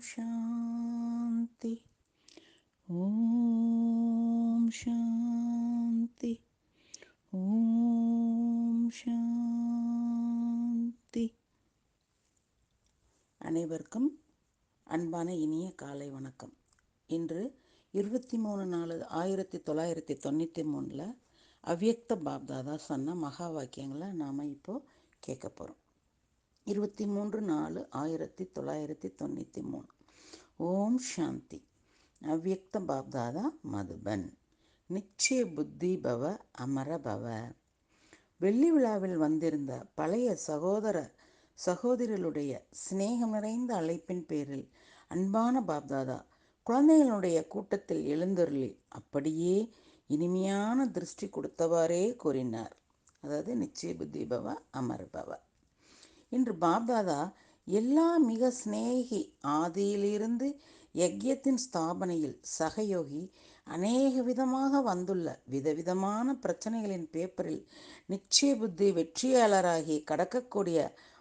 சாந்தி ஓம் சாந்தி ஓம் சாந்தி அனைவருக்கும் அன்பான இனிய காலை வணக்கம். இன்று இருபத்தி மூணு நாலு ஆயிரத்தி தொள்ளாயிரத்தி தொண்ணூற்றி மூணில் அவ்யக்த பாப்தாதா சொன்ன மகா வாக்கியங்களை நாம் இப்போது கேட்க போகிறோம் இருபத்தி மூன்று நாலு ஆயிரத்தி தொள்ளாயிரத்தி தொண்ணூற்றி மூணு. ஓம் சாந்தி. அவ்யக்த பாப்தாதா மதுபன். நிச்சய புத்தி பவ அமர பவ. வெள்ளி விழாவில் வந்திருந்த பழைய சகோதர சகோதரிகளுடைய சிநேகம் நிறைந்த அழைப்பின் பேரில் அன்பான பாப்தாதா குழந்தைகளுடைய கூட்டத்தில் எழுந்தருளி அப்படியே இனிமையான திருஷ்டி கொடுத்தவாறே கூறினார். அதாவது நிச்சய புத்தி பவ அமர பவ. இன்று பாப்தாதா எல்லா மிக சிநேகி ஆதியிலிருந்து யக்யத்தின் ஸ்தாபனையில் சகயோகி அநேக விதமாக வந்துள்ள விதவிதமான பிரச்சனைகளின் பேப்பரில் நிச்சய புத்தி வெற்றியாளராகி கடக்கக்கூடிய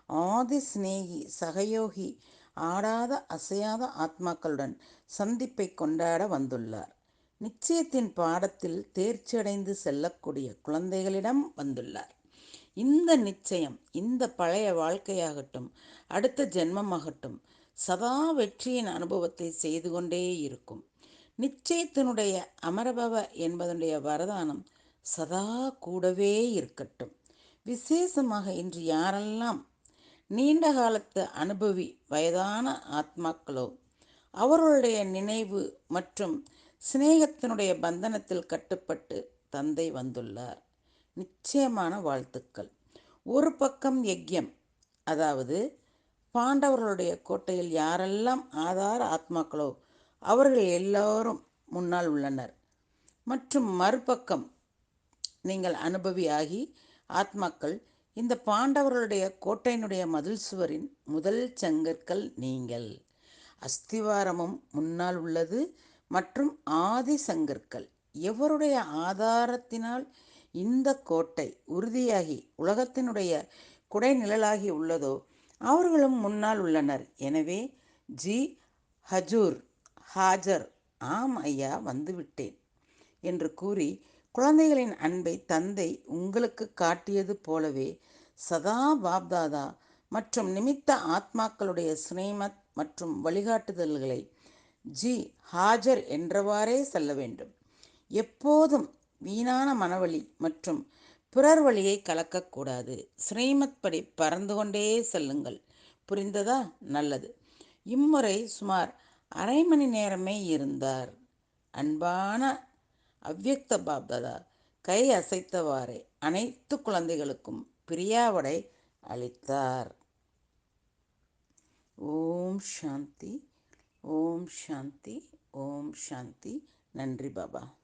ஆதி சிநேகி சகயோகி ஆடாத அசையாத ஆத்மாக்களுடன் சந்திப்பை கொண்டாட வந்துள்ளார். நிச்சயத்தின் பாடத்தில் தேர்ச்சியடைந்து செல்லக்கூடிய குழந்தைகளிடம் வந்துள்ளார். இந்த நிச்சயம் இந்த பழைய வாழ்க்கையாகட்டும் அடுத்த ஜென்மமாகட்டும் சதா வெற்றியின் அனுபவத்தை செய்து கொண்டே இருக்கும். நிச்சயத்தினுடைய அமரபவ என்பதனுடைய வரதானம் சதா கூடவே இருக்கட்டும். விசேஷமாக இன்று யாரெல்லாம் நீண்ட காலத்து அனுபவி வயதான ஆத்மாக்களோ அவர்களுடைய நினைவு மற்றும் சிநேகத்தினுடைய பந்தனத்தில் கட்டுப்பட்டு தந்தை வந்துள்ளார். நிச்சயமான வாழ்த்துக்கள். ஒரு பக்கம் யக்ஞம் அதாவது பாண்டவர்களுடைய கோட்டையில் யாரெல்லாம் ஆதார ஆத்மாக்களோ அவர்கள் எல்லோரும் முன்னால் உள்ளனர். மற்றும் மறுபக்கம் நீங்கள் அனுபவியாகி ஆத்மாக்கள் இந்த பாண்டவர்களுடைய கோட்டையினுடைய மதில் சுவரின் முதல் செங்கற்கள் நீங்கள். அஸ்திவாரமும் முன்னால் உள்ளது மற்றும் ஆதி சங்கற்கள். எவருடைய ஆதாரத்தினால் இந்த கோட்டை உறுதியாகி உலகத்தினுடைய குடைநிழலாகி உள்ளதோ அவர்களும் முன்னால் உள்ளனர். எனவே ஜி. ஹஜூர் ஹாஜர் ஆம் ஐயா வந்துவிட்டேன் என்று கூறி குழந்தைகளின் அன்பை தந்தை உங்களுக்கு காட்டியது போலவே சதா பாப்தாதா மற்றும் நிமித்த ஆத்மாக்களுடைய ஸ்ரீமத் மற்றும் வழிகாட்டுதல்களை ஜி. ஹாஜர் என்றவாறே செல்ல வேண்டும். எப்போதும் வீணான மனவழி மற்றும் பிறர் வழியை கலக்கக்கூடாது. ஸ்ரீமத் படி பறந்து கொண்டே செல்லுங்கள். புரிந்ததா? நல்லது. இம்முறை சுமார் அரை மணி நேரமே இருந்தார். அன்பான அவ்யக்த பாப்ததா கை அசைத்தவாறே அனைத்து குழந்தைகளுக்கும் பிரியாவடை அளித்தார். ஓம் சாந்தி ஓம் சாந்தி ஓம் சாந்தி. நன்றி பாபா.